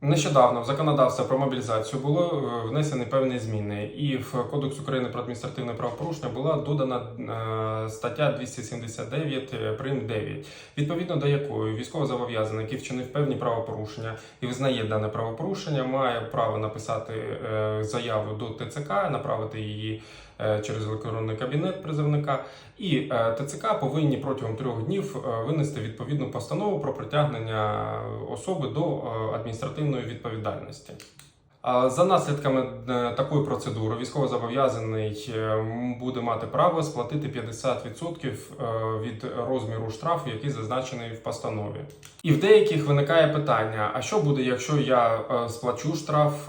Нещодавно в законодавство про мобілізацію було е, внесені певні зміни, і в Кодекс України про адміністративне правопорушення була додана е, стаття 279 е, прим 9, відповідно до якої військовозобов'язаний, який вчинив певні правопорушення і визнає дане правопорушення, має право написати заяву до ТЦК, направити її через електронний кабінет призовника. І ТЦК повинні протягом трьох днів винести відповідну постанову про притягнення особи до е, адміністративної відповідальності. За наслідками е, такої процедури військовозобов'язаний е, буде мати право сплатити 50% е, від розміру штрафу, який зазначений в постанові. І в деяких виникає питання: а що буде, якщо я сплачу штраф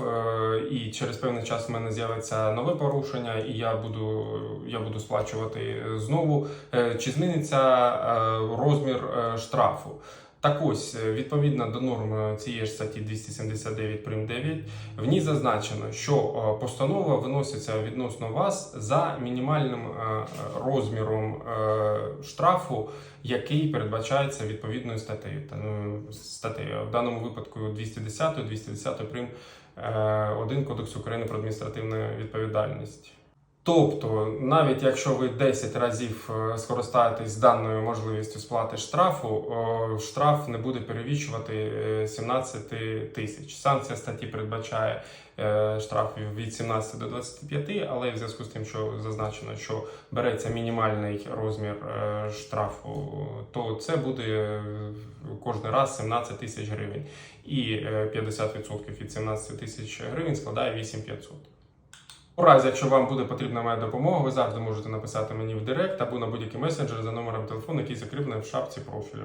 і через певний час в мене з'явиться нове порушення, і я буду, я буду сплачувати знову? Чи зміниться розмір штрафу? Так ось, е, відповідно до норм цієї ж статті 279 прим 9, в ній зазначено, що е, постанова виноситься відносно вас за мінімальним е, розміром е, штрафу, який передбачається відповідною статтею. Та, ну, статтею. В даному випадку 210, 210 прим. 1 Кодексу України про адміністративну відповідальність. Тобто, навіть якщо ви 10 разів е, скористаєтесь даною можливістю сплати штрафу, е, штраф не буде перевищувати е, 17 тисяч. Санкція статті передбачає е, штраф від 17 до 25, але в зв'язку з тим, що зазначено, що береться мінімальний розмір е, штрафу, то це буде е, кожен раз 17 тисяч гривень. І е, 50% від 17 тисяч гривень складає 8500. У разі, якщо вам буде потрібна моя допомога, ви завжди можете написати мені в Директ або на будь-який месенджер за номером телефону, який закріплений в шапці профілю.